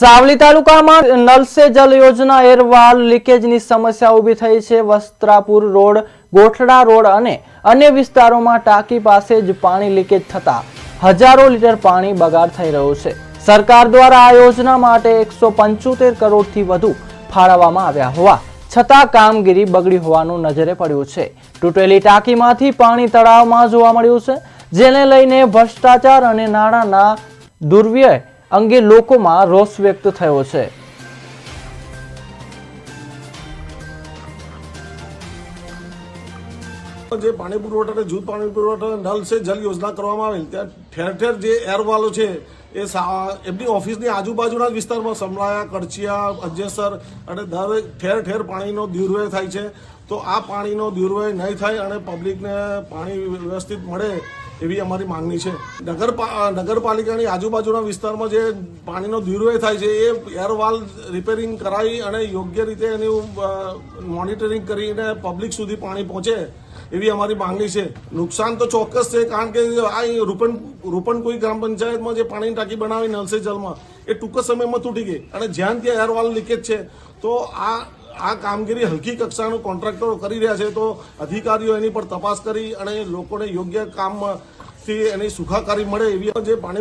સાવલી તાલુકામાં નલ જલ યોજના એરવાલ લીકેજની સમસ્યા ઊભી થઈ છે. વસ્ત્રાપુર રોડ, ગોઠડા રોડ અને અન્ય વિસ્તારોમાં ટાંકી પાસે જ પાણી લીકેજ થતા હજારો લીટર પાણી બગાડ થઈ રહ્યું છે. સરકાર દ્વારા આ યોજના માટે એકસો પંચોતેર કરોડથી વધુ ફાળવવામાં આવ્યા હોવા છતાં કામગીરી બગડી હોવાનું નજરે પડ્યું છે. તૂટેલી ટાંકીમાંથી પાણી તળાવમાં જોવા મળ્યું છે, જેને લઈને ભ્રષ્ટાચાર અને નાણાંના દુર્વ્યય અંગે લોકોમાં રોષ વ્યક્ત થયો છે. જે પાણી પુરવઠા અને જૂથ પાણી પુરવઠા નલ છે જલ યોજના કરવામાં આવેલ, ત્યાં ઠેર ઠેર જે એરવાલો છે, એ એમની ઓફિસની આજુબાજુના વિસ્તારમાં સમલાયા કડચિયા અજેસર અને દરેક ઠેર ઠેર પાણીનો દુર્વ્યય થાય છે. તો આ પાણીનો દુર્વ્યય નહીં થાય અને પબ્લિકને પાણી વ્યવસ્થિત મળે એવી અમારી માંગણી છે. નગર નગરપાલિકાની આજુબાજુના વિસ્તારમાં જે પાણીનો દુર્વ્યય થાય છે, એ એરવાલ રિપેરિંગ કરાવી અને યોગ્ય રીતે એનું મોનિટરિંગ કરીને પબ્લિક સુધી પાણી પહોંચે એવી અમારી માંગણી છે. નુકસાન તો ચોક્કસ છે, કારણ કે આ રૂપન રૂપનકુઈ ગ્રામ પંચાયતમાં જે પાણીની ટાંકી બનાવી નલસે જલમાં, એ ટૂંક સમયમાં તૂટી ગઈ. અને જ્યાં ત્યાં એરવાલ લીકેજ છે, તો આ આ કામગીરી હલકી કક્ષાનું કોન્ટ્રાક્ટરો કરી રહ્યા છે, તો અધિકારીઓ એની પર તપાસ કરી અને લોકોને યોગ્ય એની સુખાકારી મળે એવી જે પાણી